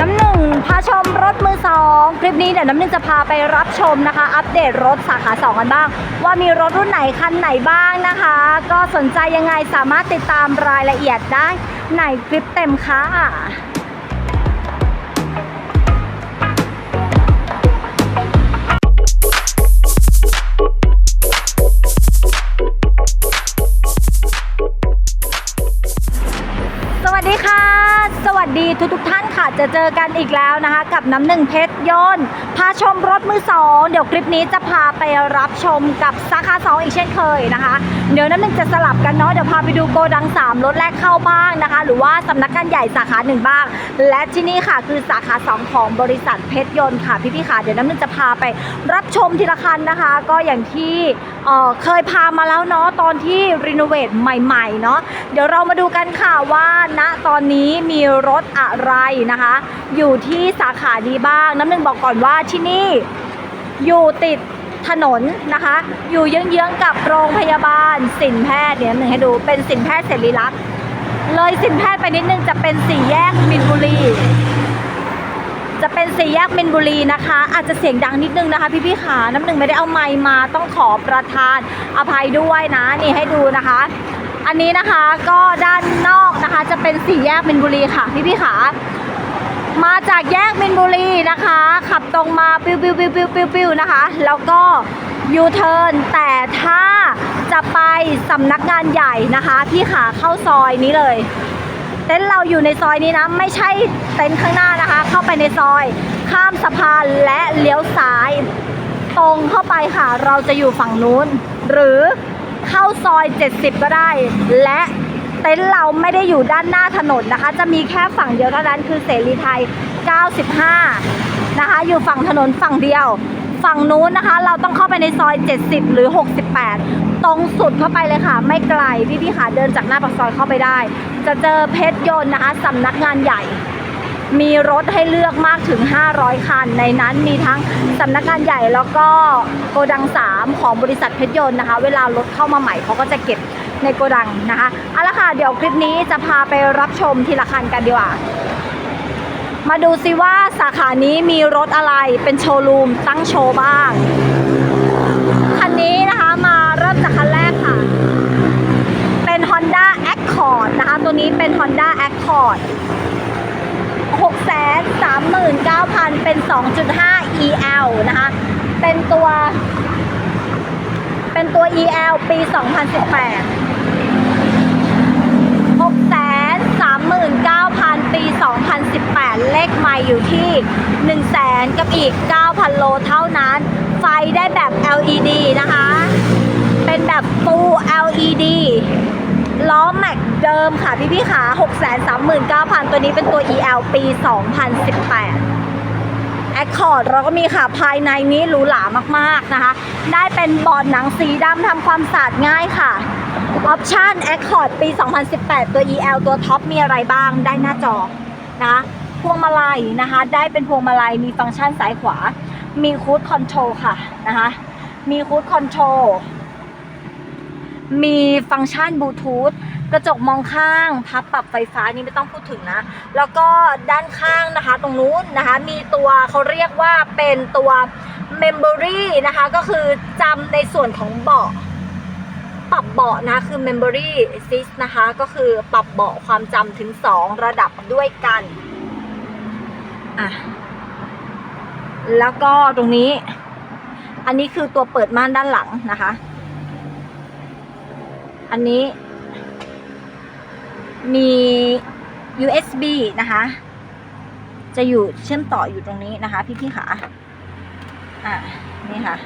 น้ำหนึ่งพาชมรถมือสองคลิปนี้เดี๋ยวน้ำหนึ่งจะพาไปรับชมนะคะ อัปเดตรถสาขาสองกันบ้าง ว่ามีรถรุ่นไหนคันไหนบ้างนะคะ ก็สนใจยังไงสามารถติดตามรายละเอียดได้ในคลิปเต็มค่ะสวัสดีค่ะ สวัสดีทุกทท่าน จะเจอกันอีกแล้วนะคะ กับน้ำหนึ่งเพชรยนต์พาชมรถมือสองเดี๋ยวคลิปนี้จะพาไปรับชมกับสาขาสองอีกเช่นเคยนะคะ เดี๋ยวน้ำหนึ่งจะสลับกันเนาะเดี๋ยวพาไปดูโกดัง 3 รถแรกเข้าบ้างนะคะ หรือว่าสำนักงานใหญ่สาขาหนึ่งบ้าง และที่นี่ค่ะคือสาขา2ของบริษัทเพชรยนต์ค่ะพี่ๆค่ะเดี๋ยวน้ำหนึ่งจะพาไปรับชมทีละคันนะคะ ก็อย่างที่เออเคยพามาแล้วเนาะตอนที่รีโนเวทใหม่ๆเนาะเดี๋ยวเรามาดูกันค่ะว่าณตอนนี้มีรถอะไรนะคะอยู่ที่สาขานี้บ้าง น้ำหนึ่งบอกก่อนว่าที่นี่อยู่ติดถนนนะคะ อยู่เยื้องๆกับโรงพยาบาลสินแพทย์เดี๋ยน้ำหนึ่งให้ดูเป็นสินแพทย์เสรีรักษ์เลยสินแพทย์ไปนิดนึงจะเป็นสี่แยกมินบุรี จะเป็นสี่แยกมินบุรีนะคะ อาจจะเสียงดังนิดนึงนะคะ พี่ๆขาน้ำหนึ่งไม่ได้เอาไมค์มาต้องขอประทานอภัยด้วยนะนี่ให้ดูนะคะ อันนี้นะคะก็ด้านนอกนะคะจะเป็นสี่แยกมินบุรีค่ะ พี่ๆขา มาจากแยกมินบุรีนะคะ ขับตรงมาปิ้วปิ้วปิ้วปิ้วปิ้วปิ้วนะคะ แล้วก็ยูเทิร์นแต่ถ้าจะไปสำนักงานใหญ่นะคะ พี่ขาเข้าซอยนี้เลย เต็นท์เราอยู่ในซอยนี้นะ ไม่ใช่เต็นท์ข้างหน้านะคะ เข้าไปในซอย ข้ามสะพานและเลี้ยวซ้าย ตรงเข้าไปค่ะ เราจะอยู่ฝั่งนู้น หรือเข้าซอย 70 ก็ได้ และ เต็นท์เราไม่ได้อยู่ด้านหน้าถนนนะคะ จะมีแค่ฝั่งเดียวเท่านั้นคือเสรีไทย 95 นะคะ อยู่ฝั่งถนนฝั่งเดียว ฝั่งนู้นนะคะ เราต้องเข้าไปในซอย 70 หรือ 68 ตรงสุดเข้าไปเลยค่ะ ไม่ไกล พี่ๆค่ะเดินจากหน้าปากซอยเข้าไปได้ จะเจอเพชรยนต์นะคะสำนักงานใหญ่ มีรถให้เลือกมากถึง 500 คัน ในนั้นมีทั้งสำนักงานใหญ่แล้วก็โกดัง 3 ของบริษัทเพชรยนต์นะคะ เวลารถเข้ามาใหม่เขาก็จะเก็บ ในโกดังนะคะเอาละค่ะเดี๋ยวคลิปนี้จะพาไปรับชมทีละคันกันดีกว่า มาดูซิว่าสาขานี้มีรถอะไรเป็นโชว์รูมตั้งโชว์บ้าง คันนี้นะคะมาเริ่มจากคันแรกค่ะ เป็น Honda Accord นะคะตัวนี้เป็น Honda Accord 639,000 เป็น 2.5 EL นะคะ เป็นตัว เป็นตัว EL ปี 2018 9,000 ปี 2018 เลขไมล์อยู่ที่ 100,000กับอีก 9,000 โลเท่านั้น ไฟได้แบบ LED นะคะ เป็นแบบ Full LED ล้อแม็กเดิมค่ะพี่พี่ๆขา639,000 ตัวนี้เป็นตัว EL ปี 2018 Accord เราก็มีค่ะ ภายในนี้หรูหรามากๆนะคะ ได้เป็นบอร์ดหนังสีดำทำความสะอาดง่ายค่ะ ออปชั่น Accord ปี 2018 ตัว EL ตัวท็อปมีอะไรบ้างได้หน้าจอนะพวงมาลัยนะคะ ได้เป็นพวงมาลัยมีฟังก์ชันซ้ายขวา มีคูดคอนโทรลค่ะนะคะมีคูดคอนโทรลมีฟังก์ชันบลูทูธกระจกมองข้างพับปรับไฟฟ้านี่ไม่ต้องพูดถึงนะ แล้วก็ด้านข้างนะคะ ตรงนู้นนะคะ มีตัวเขาเรียกว่าเป็นตัว Memory นะคะ ก็คือจำในส่วนของเบาะ ปรับเบาะนะคือ Memory Assist นะคะ ก็คือปรับเบาะความจำถึง 2 ระดับด้วยกันอะแล้วก็ตรงนี้ อันนี้คือตัวเปิดม่านด้านหลังนะคะ อันนี้มี USB นะคะ จะอยู่เชื่อมต่ออยู่ตรงนี้นะคะ พี่ๆค่ะอะ นี่ค่ะ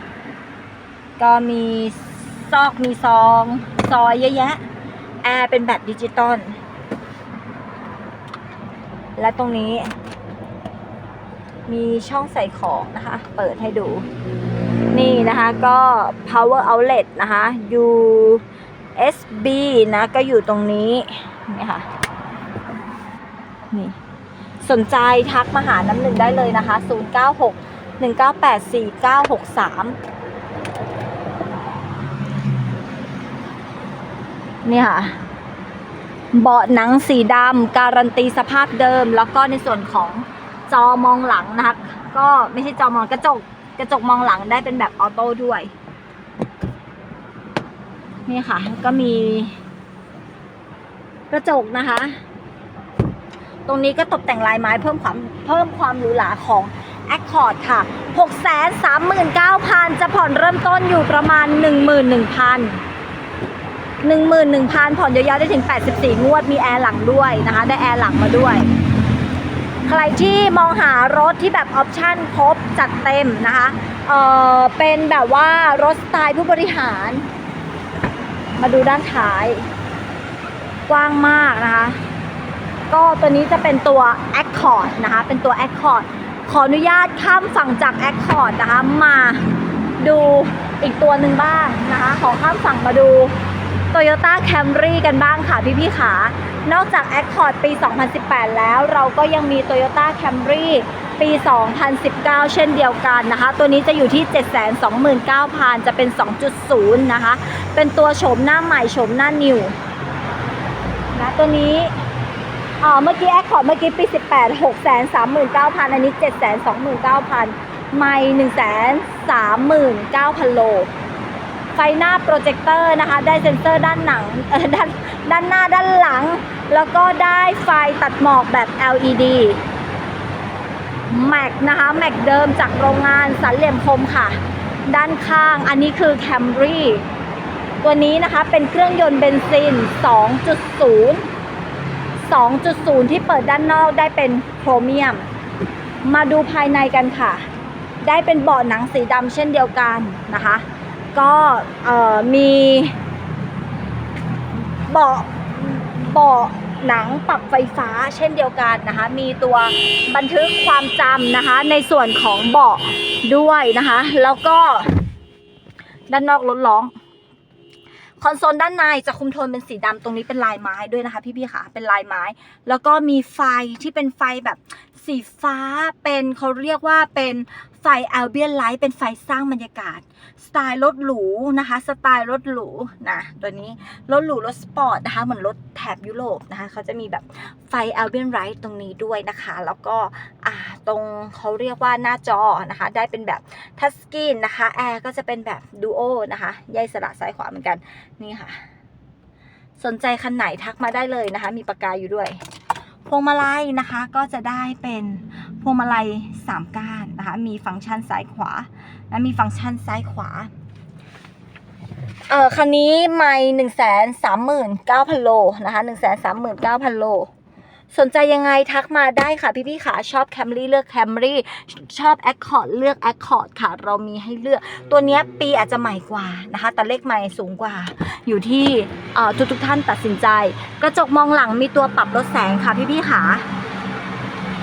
ก็มี ซอกมีซอง ซอยเยอะแยะ แอร์เป็นแบบดิจิตอล และตรงนี้ มีช่องใส่ของนะคะ เปิดให้ดู นี่นะคะก็ power outlet นะคะ USB นะ ก็อยู่ตรงนี้ นี่ค่ะ นี่สนใจทักมาหาน้ำหนึ่งได้เลยนะคะ 096 198 4963 นี่ค่ะ เบาะหนังสีดำการันตีสภาพเดิม แล้วก็ในส่วนของจอมองหลังนะคะก็ไม่ใช่จอมองกระจก กระจกมองหลังได้เป็นแบบออโต้ด้วย นี่ค่ะ ก็มี กระจกนะคะ ตรงนี้ก็ตกแต่งลายไม้เพิ่มความเพิ่มความหรูหราของ Accord ค่ะ 639,000 จะผ่อนเริ่มต้นอยู่ประมาณ 11,000 11,000ผ่อนยาวๆได้ถึง 84 งวด มีแอร์หลังด้วยนะคะ ได้แอร์หลังมาด้วย ใครที่มองหารถที่แบบออปชั่นครบจัดเต็มนะคะ เออเป็นแบบว่ารถสไตล์ผู้บริหาร มาดูด้านท้าย กว้างมากนะคะ ก็ตัวนี้จะเป็นตัว Accord นะคะ เป็นตัว Accord ขออนุญาตข้ามฝั่งจาก Accord นะคะ มาดูอีกตัวหนึ่งบ้างนะคะ ขอข้ามฝั่งมาดู Toyota Camry กันบ้างค่ะพี่ๆค่ะนอกจาก Accord ปี 2018 แล้วเราก็ยังมี Toyota Camry ปี 2019 เช่นเดียวกันนะคะ ตัวนี้จะอยู่ที่ 729,000 จะเป็น 2.0 นะคะ เป็นตัวโฉมหน้าใหม่โฉมหน้านิวนะตัวนี้อ๋อเมื่อกี้แอคคอร์ดเมื่อกี้ปี 18 6 3 9 0 0 0 อันนี้ 7 2 9 0 0 0 ไม่ 1 3 9 0 0 0 โล ไฟหน้าโปรเจคเตอร์นะคะ ได้เซ็นเซอร์ด้านหนังด้านด้านหน้าด้านหลัง แล้วก็ได้ไฟตัดหมอกแบบ LED แม็กนะคะแม็กเดิมจากโรงงานสันเหลี่ยมคมค่ะ ด้านข้างอันนี้คือ Camry ตัวนี้นะคะเป็นเครื่องยนต์เบนซิน 2.0 2.0 ที่เปิดด้านนอกได้เป็นโครเมียม มาดูภายในกันค่ะ ได้เป็นเบาะหนังสีดำเช่นเดียวกันนะคะ ก็มีเบาะเบาะหนังปรับไฟฟ้าเช่นเดียวกันนะคะ มีตัวบันทึกความจำนะคะ ในส่วนของเบาะด้วยนะคะ แล้วก็ด้านนอกรถร้อง คอนโซลด้านในจะคุมโทนเป็นสีดำตรงนี้เป็นลายไม้ด้วยนะคะ พี่ๆค่ะเป็นลายไม้ แล้วก็มีไฟที่เป็นไฟแบบสีฟ้าเป็นเขาเรียกว่าเป็นไฟ a l b i o n Light เป็นไฟสร้างบรรยากาศ ไตล์รถหรูนะคะ สไตล์รถหรูนะตัวนี้รถหรูรถสปอร์ตนะคะเหมือนรถแถบยุโรปนะคะเขาจะมีแบบไฟ a l b i o n Light ตรงนี้ด้วยนะคะ แล้วก็ตรงเขาเรียกว่าหน้าจอนะคะ ได้เป็นแบบทัชสกรีนนะคะแอร์ก็จะเป็นแบบดูโอนะคะแยกสลักซ้ายขวาเหมือนกันนี่ค่ะ สนใจคันไหนทักมาได้เลยนะคะ มีปากกาอยู่ด้วยพวงมาลัยนะคะก็จะได้เป็นพวงมาลัยสามก้านนะคะ มีฟังก์ชันซ้ายขวา และมีฟังก์ชันซ้ายขวา เอ่อคันนี้ไม่หนึ่งแสนสามหมื่นเก้าพันโลนะคะหนึ่งแสนสามหมื่นเก้าพันโลสนใจยังไงทักมาได้ค่ะ พี่ๆค่ะชอบ Camry เลือก Camry ชอบ Accord เลือก Accord ค่ะ เรามีให้เลือก ตัวนี้ปีอาจจะใหม่กว่านะคะ แต่เลขใหม่สูงกว่า อยู่ที่เอ่อทุกทุกท่านตัดสินใจ กระจกมองหลังมีตัวปรับลดแสงค่ะ พี่ๆค่ะ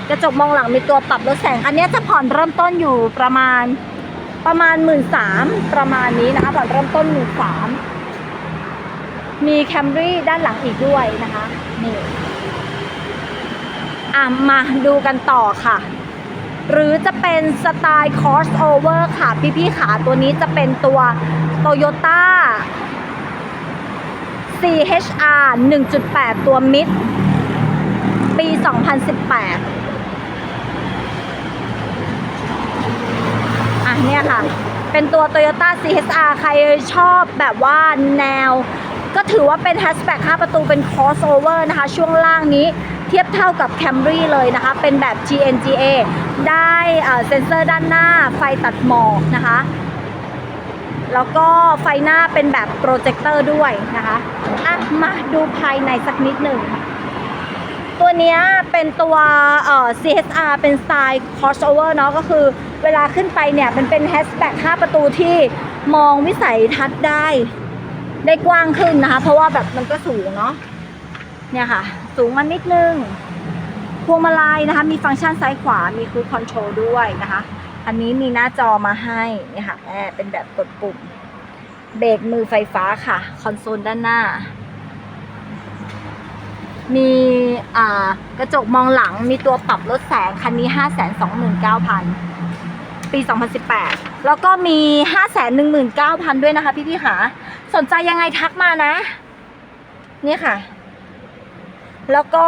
กระจกมองหลังมีตัวปรับลดแสง อันนี้จะผ่อนเริ่มต้นอยู่ประมาณ ประมาณหมื่นสามประมาณนี้นะคะผ่อนเริ่มต้นหมื่นสามมีแคมรี่ด้านหลังอีกด้วยนะคะนี่อะมาดูกันต่อค่ะ หรือจะเป็นสไตล์ crossover ค่ะ พี่ๆขาตัวนี้จะเป็นตัว Toyota CHR 1.8 ตัวมิด ปี 2018 อะ เนี่ยค่ะ เป็นตัว Toyota CHR ใครชอบแบบว่าแนว ก็ถือว่าเป็น hatchback 5ประตูเป็น crossover นะคะ ช่วงล่างนี้เทียบเท่ากับ Camry เลยนะคะ เป็นแบบ GNGA ได้เซ็นเซอร์ด้านหน้าไฟตัดหมอกนะคะ แล้วก็ไฟหน้าเป็นแบบโปรเจคเตอร์ด้วยนะคะอะมาดูภายในสักนิดหนึ่งตัวเนี้ยเป็นตัวเอ่อ CHR เป็นสไตล์ crossover เนาะก็คือ เวลาขึ้นไปเนี่ยมันเป็น hatchback 5ประตูที่มองวิสัยทัศน์ได้ ได้กว้างขึ้นนะคะ เพราะว่าแบบมันก็สูงเนาะเนี่ยค่ะ สูงมานิดนึงพวงมาลัยนะคะ มีฟังก์ชันซ้ายขวามีครูคอนโทรลด้วยนะคะ อันนี้มีหน้าจอมาให้เนี่ยค่ะแอบเป็นแบบกดปุ่ม เบรกมือไฟฟ้าค่ะ คอนโซลด้านหน้า มีกระจกมองหลังมีตัวปรับลดแสง คันนี้ 5 2 9 0 0 0 ปี 2018 แล้วก็มี 5 1 9 0 0 0 ด้วยนะคะพี่พี่ๆค่ะ สนใจยังไงทักมานะ นี่ค่ะ แล้วก็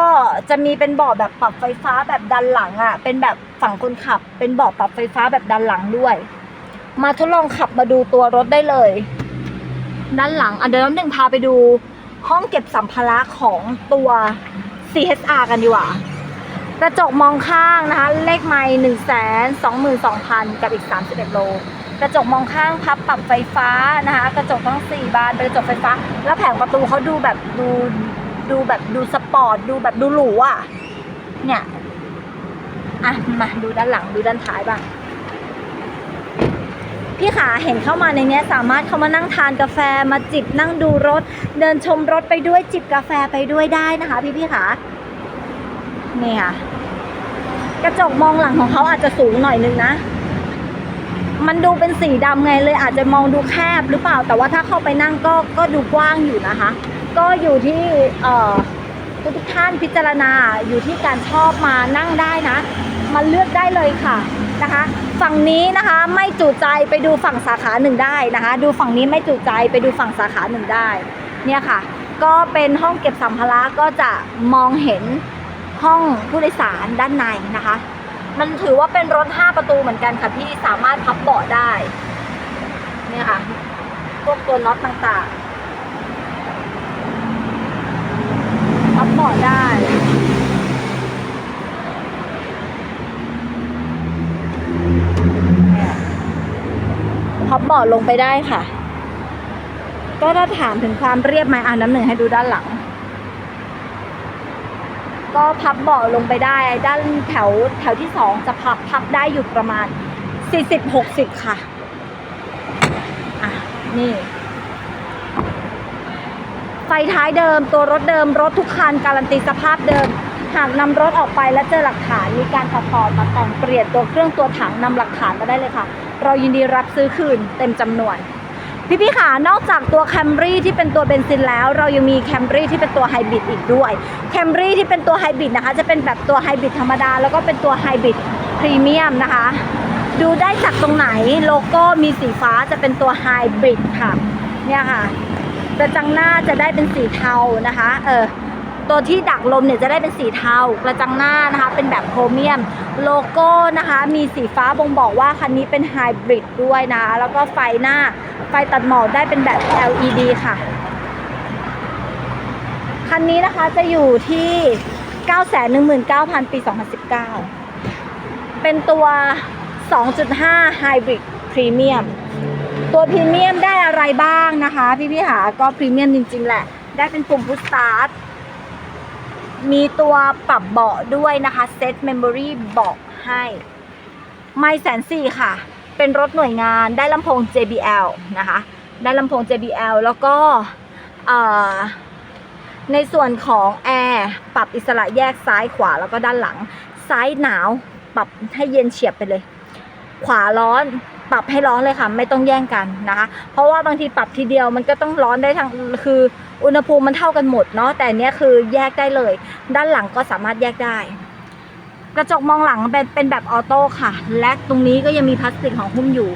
จะมีเป็นเบาะแบบปรับไฟฟ้าแบบดันหลังอะ่ะ เป็นแบบฝั่งคนขับ เป็นเบาะปรับไฟฟ้าแบบดันหลังด้วย มาทดลองขับมาดูตัวรถได้เลย ด้านหลังอันเดิมหนึ่งพาไปดูห้องเก็บสัมภาระของตัว CHR กันดีกว่า กระจกมองข้างนะคะ เลขไม้หนึ่งแสนสองหมื่นสองพันกับอีกสามสิบเอ็ดโล กระจกมองข้างพับปรับไฟฟ้านะคะ กระจกทั้งสี่บานเป็นกระจกไฟฟ้า แล้วแผงประตูเขาดูแบบดูดูแบบดูสปอร์ตดูแบบดูหรูอะ เนี่ย อะมาดูด้านหลังดูด้านท้ายบ้างพี่ขาเห็นเข้ามาในนี้สามารถเข้ามานั่งทานกาแฟมาจิบนั่งดูรถ เดินชมรถไปด้วยจิบกาแฟไปด้วยได้นะคะ พี่พี่ขา นี่ค่ะกระจกมองหลังของเขาอาจจะสูงหน่อยนึงนะ มันดูเป็นสีดำไงเลย อาจจะมองดูแคบหรือเปล่า แต่ว่าถ้าเข้าไปนั่งก็ก็ดูกว้างอยู่นะคะ ก็อยู่ที่เอ่อทุกทุกท่านพิจารณาอยู่ที่การชอบมานั่งได้นะมาเลือกได้เลยค่ะนะคะ ฝั่งนี้นะคะไม่จุใจไปดูฝั่งสาขาหนึ่งได้นะคะ ดูฝั่งนี้ไม่จุใจไปดูฝั่งสาขาหนึ่งได้ เนี่ยค่ะ ก็เป็นห้องเก็บสัมภาระก็จะมองเห็น ห้องผู้โดยสารด้านในนะคะ มันถือว่าเป็นรถ 5 ประตูเหมือนกันค่ะพี่สามารถพับเบาะได้เนี่ยค่ะพวกตัวน็อตต่างๆพับเบาะได้พับเบาะลงไปได้ค่ะ ก็ถ้าถามถึงความเรียบไหมอ่าน้ำหนึ่งให้ดูด้านหลัง ก็พับเบาะลงไปได้ ด้านแถวแถวที่สองจะพับพับได้อยู่ประมาณ 40-60 ค่ะ อะ นี่ ไฟท้ายเดิมตัวรถเดิมรถทุกคันการันตีสภาพเดิม หากนำรถออกไปแล้วเจอหลักฐานมีการตัดต่อมาแต่งเปลี่ยนตัวเครื่องตัวถังนำหลักฐานมาได้เลยค่ะ เรายินดีรับซื้อคืนเต็มจำนวน พี่พี่ๆค่ะนอกจากตัวแคมรี่ที่เป็นตัวเบนซินแล้ว เรายังมีแคมรี่ที่เป็นตัวไฮบริดอีกด้วยแคมรี่ที่เป็นตัวไฮบริดนะคะ จะเป็นแบบตัวไฮบริดธรรมดา แล้วก็เป็นตัวไฮบริดพรีเมียมนะคะ ดูได้จากตรงไหนโลโก้มีสีฟ้าจะเป็นตัวไฮบริดค่ะ เนี่ยค่ะกระจังหน้าจะได้เป็นสีเทานะคะเออตัวที่ดักลมเนี่ยจะได้เป็นสีเทากระจังหน้านะคะเป็นแบบโครเมียม โลโก้นะคะ มีสีฟ้าบ่งบอกว่าคันนี้เป็นไฮบริดด้วยนะ แล้วก็ไฟหน้า ไฟตัดหมอกได้เป็นแบบ LED ค่ะ คันนี้นะคะจะอยู่ที่ 919,000 ปี 2019 เป็นตัว 2.5 Hybrid Premium ตัวพรีเมียมได้อะไรบ้างนะคะ พี่พี่หาก็พรีเมียมจริง ๆ แหละ ได้เป็นปุ่มพุชสตาร์ทมีตัวปรับเบาะด้วยนะคะเซตเมมโมรี่เบาะให้ ไม่แสนสี่ค่ะ เป็นรถหน่วยงานได้ลำโพง JBL นะคะ ได้ลำโพง JBL แล้วก็ในส่วนของแอร์ปรับอิสระแยกซ้ายขวาแล้วก็ด้านหลัง ซ้ายหนาวปรับให้เย็นเฉียบไปเลย ขวาร้อนปรับให้ร้อนเลยค่ะ ไม่ต้องแย่งกันนะคะ เพราะว่าบางทีปรับทีเดียวมันก็ต้องร้อนได้ทั้งคืออุณหภูมิมันเท่ากันหมดเนาะแต่เนี้ยคือแยกได้เลย ด้านหลังก็สามารถแยกได้ กระจกมองหลังเป็นเป็นแบบออโต้ค่ะ และตรงนี้ก็ยังมีพลาสติกของหุ้มอยู่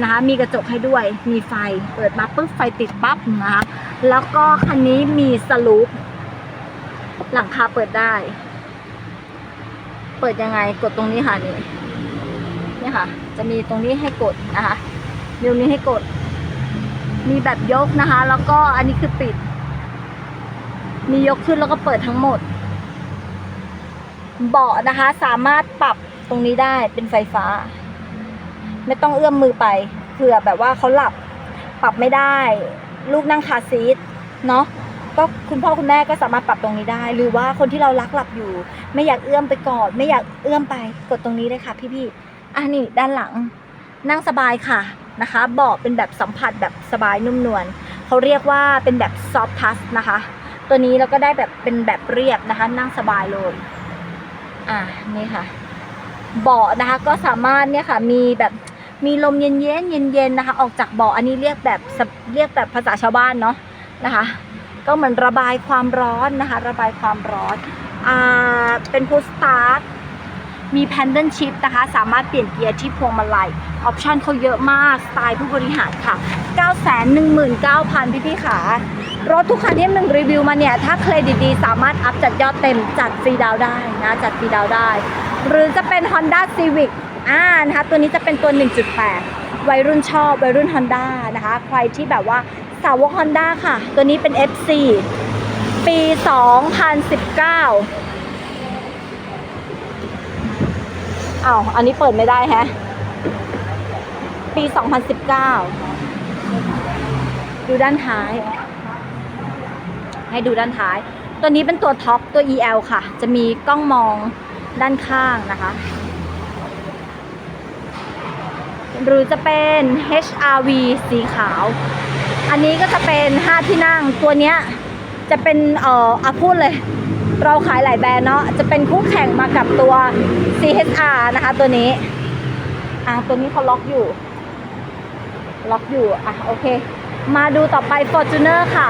นะคะ มีกระจกให้ด้วย มีไฟ เปิดมาปุ๊บไฟติดปั๊บนะคะ แล้วก็คันนี้มีสลูป หลังคาเปิดได้ เปิดยังไง กดตรงนี้ค่ะนี่เนี่ยค่ะ จะมีตรงนี้ให้กดนะคะมีตรงนี้ให้กด มีแบบยกนะคะ แล้วก็อันนี้คือปิด มียกขึ้นแล้วก็เปิดทั้งหมด เบาะนะคะ สามารถปรับตรงนี้ได้เป็นไฟฟ้า ไม่ต้องเอื้อมมือไปเผื่อแบบว่าเขาหลับปรับไม่ได้ ลูกนั่งคาซีทเนาะก็คุณพ่อคุณแม่ก็สามารถปรับตรงนี้ได้ หรือว่าคนที่เรารักหลับอยู่ ไม่อยากเอื้อมไปกอดไม่อยากเอื้อมไปกดตรงนี้เลยค่ะ พี่ๆอะนี่ด้านหลัง นั่งสบายค่ะนะคะเบาะเป็นแบบสัมผัสแบบสบายนุ่มนวลเขาเรียกว่าเป็นแบบซอฟทัสนะคะ ตัวนี้เราก็ได้แบบเป็นแบบเรียบนะคะ นั่งสบายเลย อะนี่ค่ะ เบาะนะคะก็สามารถเนี่ยค่ะมีแบบมีลมเย็นเย็นเย็นเย็นนะคะ ออกจากเบาะอันนี้เรียกแบบเรียกแบบภาษาชาวบ้านเนาะนะคะ ก็เหมือนระบายความร้อนนะคะ ระบายความร้อนอ่าเป็นพุชสตาร์ทมีแพนเดิลชิพนะคะ สามารถเปลี่ยนเกียร์ที่พวงมาลัยออปชันเขาเยอะมาก สไตล์ผู้บริหารค่ะ 919,000 พี่พี่ๆขา รถทุกคันที่หนึ่งรีวิวมาเนี่ย ถ้าเครดิตดีสามารถอัพจัดยอดเต็มจัดฟรีดาวได้นะ จัดฟรีดาวได้ หรือจะเป็น Honda Civic อ่านะคะตัวนี้จะเป็นตัว 1.8 วัยรุ่นชอบวัยรุ่น Honda นะคะ ใครที่แบบว่าสาวก Honda ค่ะ ตัวนี้เป็น FC ปี 2019อ้าว อันนี้เปิดไม่ได้แฮะ ปี 2019 ดูด้านท้าย ให้ดูด้านท้าย ตัวนี้เป็นตัวท็อปตัว EL ค่ะ จะมีกล้องมองด้านข้างนะคะ หรือจะเป็น HRV สีขาว อันนี้ก็จะเป็น 5 ที่นั่งตัวเนี้ยจะเป็นเอ่ออะพูดเลย เราขายหลายแบรนด์เนาะจะเป็นคู่แข่งมากับตัว CHR นะคะตัวนี้อะตัวนี้เขาล็อกอยู่ ล็อกอยู่อะโอเค มาดูต่อไป Fortuner ค่ะ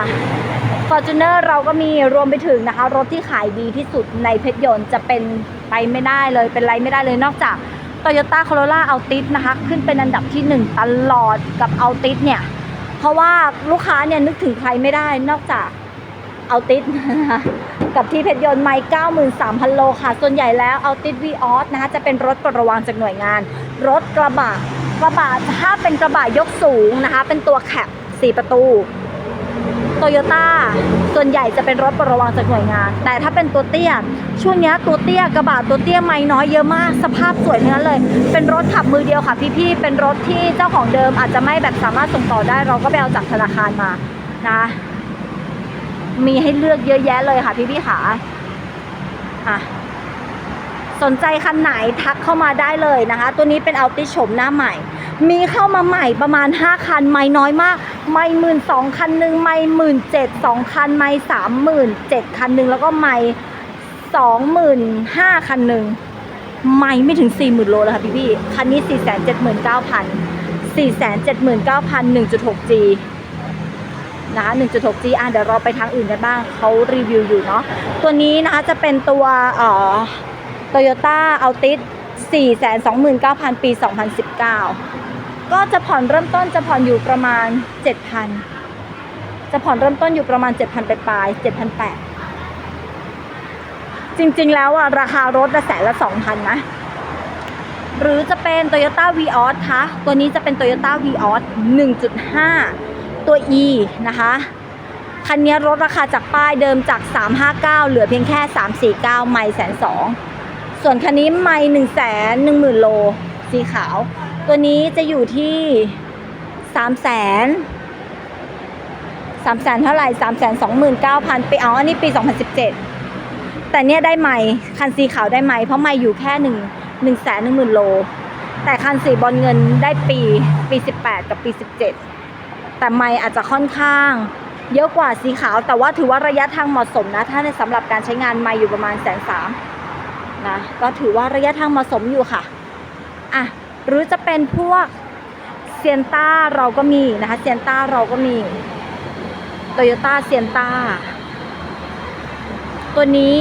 Fortuner เราก็มีรวมไปถึงนะคะ รถที่ขายดีที่สุดในเพชรยนต์จะเป็นไปไม่ได้เลยเป็นไรไม่ได้เลยนอกจาก Toyota Corolla Altis นะคะ ขึ้นเป็นอันดับที่ 1 ตลอดกับ Altis เนี่ย เพราะว่าลูกค้าเนี่ยนึกถึงใครไม่ได้นอกจาก Altis นะคะกับที่เพชรยนต์ไม่93,000 โลค่ะ ส่วนใหญ่แล้ว Altis v ีออสนะคะจะเป็นรถปลดระวางจากหน่วยงาน รถกระบะกระบะถ้าเป็นกระบะยกสูงนะคะ เป็นตัวแคป 4 ประตูโตโยต้าส่วนใหญ่จะเป็นรถประวังจากหน่วยงาน แต่ถ้าเป็นตัวเตี้ย ช่วงนี้ตัวเตี้ยกระบะตัวเตี้ยไม่น้อยเยอะมาก สภาพสวยทั้งนั้นเลย เป็นรถขับมือเดียวค่ะพี่ๆ เป็นรถที่เจ้าของเดิมอาจจะไม่แบบสามารถส่งต่อได้ เราก็ไปเอาจากธนาคารมานะ มีให้เลือกเยอะแยะเลยค่ะพี่ๆค่ะอะสนใจคันไหนทักเข้ามาได้เลยนะคะ ตัวนี้เป็นเอาติชมหน้าใหม่ มีเข้ามาใหม่ประมาณ 5 คัน ไม่น้อยมาก ไม่หมื่นสองคันหนึ่งไม่หมื่นเจ็ดสองคัน ไม่สามหมื่นเจ็ดคันหนึ่งแล้วก็ไม่สองหมื่นห้าคันหนึ่งไม่ไม่ถึงสี่หมื่นโลเลยค่ะพี่พี่คันนี้สี่แสนเจ็ดหมื่นเก้าพันสี่แสนเจ็ดหมื่นเก้าพันหนึ่งจุดหกจีนะคะ 1.6G อะเดี๋ยวเราไปทางอื่นกันบ้างเขารีวิวอยู่เนาะตัวนี้นะคะจะเป็นตัวเอ่อโตโยต้าอัลติส429,000 ปี 2019 ก็จะผ่อนเริ่มต้นจะผ่อนอยู่ประมาณ 7,000 จะผ่อนเริ่มต้นอยู่ประมาณ 7,000ปลาย7,800 จริงๆแล้วอะราคารถละแสนละ2,000 นะ หรือจะเป็น Toyota v ีออสคะ ตัวนี้จะเป็น Toyota v ีออส1.5 ตัว E นะคะคันนี้ลดราคาจากป้ายเดิมจาก 359 เหลือเพียงแค่ 349 ไม่แสนสอง ส่วนคันนี้ไม่หนึ่งแสนหนึ่งหมื่นโล สีขาว ตัวนี้จะอยู่ที่สามแสนสามแสนเท่าไหร่สามแสนสองหมื่นเก้าพันปีอ๋ออันนี้ปีสองพันสิบเจ็ดแต่เนี่ยได้ไม่คันสีขาวได้ไหมเพราะไม่อยู่แค่หนึ่งหนึ่งแสนหนึ่งหมื่นโล แต่คันสีบอลเงินได้ปีปีสิบแปดกับปีสิบเจ็ดแต่ไม่อาจจะค่อนข้าง เยอะกว่าสีขาวแต่ว่าถือว่าระยะทางเหมาะสมนะ ถ้าในสำหรับการใช้งานไม่อยู่ประมาณแสนสามนะก็ถือว่าระยะทางเหมาะสมอยู่ค่ะอะ หรือจะเป็นพวกเซียนต้าเราก็มีนะคะเซียนต้าเราก็มีโตโยต้าเซียนต้าตัวนี้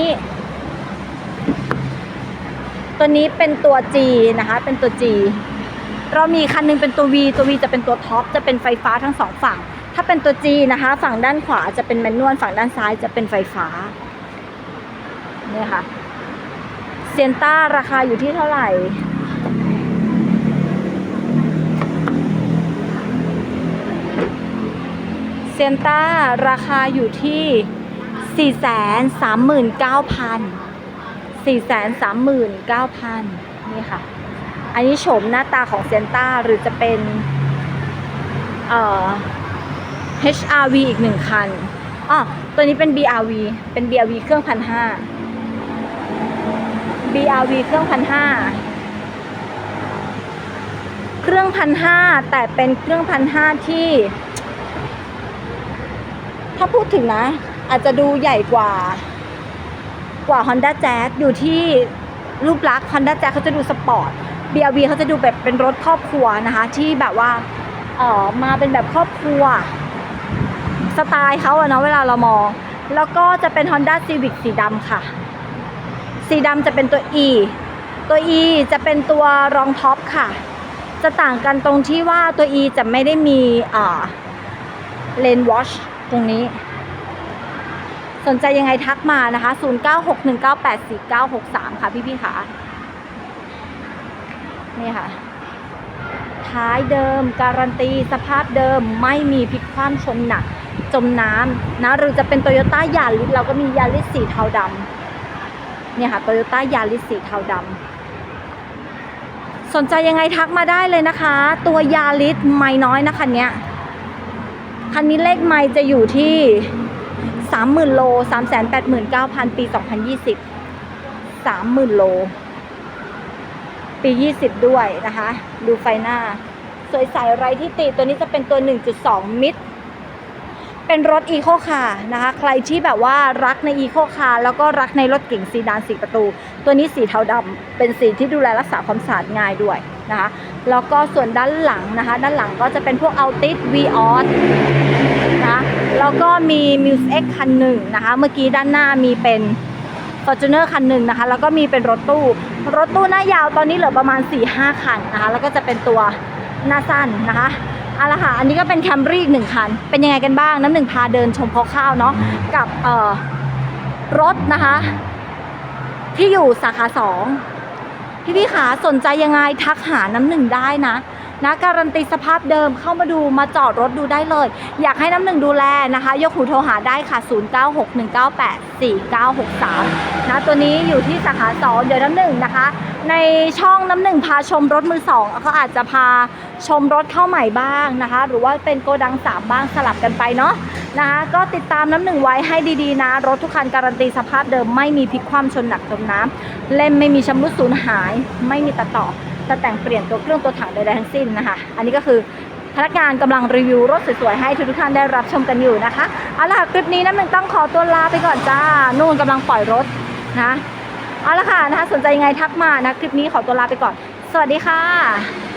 ตัวนี้เป็นตัว G นะคะ เป็นตัว G เรามีคันหนึงเป็นตัว V ตัว V จะเป็นตัวท็อปจะเป็นไฟฟ้าทั้งสองฝั่ง ถ้าเป็นตัว G นะคะ ฝั่งด้านขวาจะเป็นแมนนวลฝั่งด้านซ้ายจะเป็นไฟฟ้าเนี่ยค่ะเซนต้าราคาอยู่ที่เท่าไหร่ ซียนต้าราคาอยู่ที่ 4 3 9 0 0 0 4 3 9 0 0 0 นี่ค่ะ อันนี้โฉมหน้าตาของเซียนต้าหรือจะเป็น เอ่อ HRV อีกหนึ่งคันอ๋อตัวนี้เป็น BRV เป็น BRV เครื่องพันห้า BRV เครื่องพันห้าเครื่องพันห้าแต่เป็นเครื่องพันห้าที่ ถ้าพูดถึงนะ อาจจะดูใหญ่กว่ากว่า Honda Jazz อยู่ที่รูปลักษณ์ Honda Jazz เขาจะดูสปอร์ต BRV เขาจะดูแบบเป็นรถครอบครัวนะคะ ที่แบบว่าเออมาเป็นแบบครอบครัว สไตล์เขาอะเนาะเวลาเรามอง แล้วก็จะเป็น Honda Civic สีดำค่ะ สีดำจะเป็นตัว E ตัว E จะเป็นตัวรองท็อปค่ะ จะต่างกันตรงที่ว่าตัว E จะไม่ได้มีอ่าเลนวอช ตรงนี้ สนใจยังไงทักมานะคะ 0961984963 ค่ะพี่พี่ๆค่ะนี่ค่ะ ท้ายเดิม การันตี สภาพเดิมไม่มีพลิกคว่ำชนหนัก จมน้ำนะ หรือจะเป็นโตโยต้ายาริสเราก็มียาริสสีเทาดำเนี่ยค่ะโตโยต้ายาริสสีเทาดำสนใจยังไงทักมาได้เลยนะคะ ตัวยาริสไม่น้อยนะคันเนี้ย คันนี้เลขไม่จะอยู่ที่ 30,000 โล 389,000 ปี 2020 30,000 โล ปี 20 ด้วยนะคะ ดูไฟหน้า สวยใสไรที่ติตัวนี้จะเป็นตัว 1.2 มิตร เป็นรถอีโคคาร์นะคะ ใครที่แบบว่ารักในอีโคคาร์แล้วก็รักในรถเก๋งซีดานสีประตู ตัวนี้สีเทาดำเป็นสีที่ดูแลรักษาความสะอาดง่ายด้วยนะคะ แล้วก็ส่วนด้านหลังนะคะ ด้านหลังก็จะเป็นพวก Altis v ีออสนะแล้วก็มี Muse X คันหนึ่งนะคะ เมื่อกี้ด้านหน้ามีเป็น Fortuner คันหนึ่งนะคะ แล้วก็มีเป็นรถตู้ รถตู้หน้ายาวตอนนี้เหลือประมาณ 4-5 คันนะคะ แล้วก็จะเป็นตัวหน้าสั้นนะคะ เอาละค่ะอันนี้ก็เป็นแคมรี่อีกหนึ่งคัน เป็นยังไงกันบ้างน้ำหนึ่งพาเดินชมคร่าวๆเนาะกับเอ่อรถนะคะ ที่อยู่สาขาสองพี่พี่ขาสนใจยังไงทักหาน้ำหนึ่งได้นะนะการันตีสภาพเดิมเข้ามาดูมาจอดรถดูได้เลย อยากให้น้ำหนึ่งดูแลนะคะ ยกหูโทรหาได้ค่ะ 0961984963 นะตัวนี้อยู่ที่สาขาสองเดี๋ยวน้ำหนึ่งนะคะ ในช่องน้ำหนึ่งพาชมรถมือสองก็อาจจะพา ชมรถเข้าใหม่บ้างนะคะ หรือว่าเป็นโกดังสามบ้างสลับกันไปเนาะนะคะก็ติดตามน้ำหนึ่งไว้ให้ดีๆนะ รถทุกคันการันตีสภาพเดิมไม่มีพลิกคว่ำชนหนักจมน้ำเล่มไม่มีชำรุดสูญหาย ไม่มีตัดต่อแต่แต่งเปลี่ยนตัวเครื่องตัวถังใดๆทั้งสิ้นนะคะ อันนี้ก็คือพนักงานกำลังรีวิวรถสวยๆให้ทุกท่านได้รับชมกันอยู่นะคะเอาล่ะคลิปนี้น้ำหนึ่งต้องขอตัวลาไปก่อนจ้านู่นกำลังปล่อยรถนะเอาละค่ะนะคะสนใจยังไงทักมานะคลิปนี้ขอตัวลาไปก่อน สวัสดีค่ะ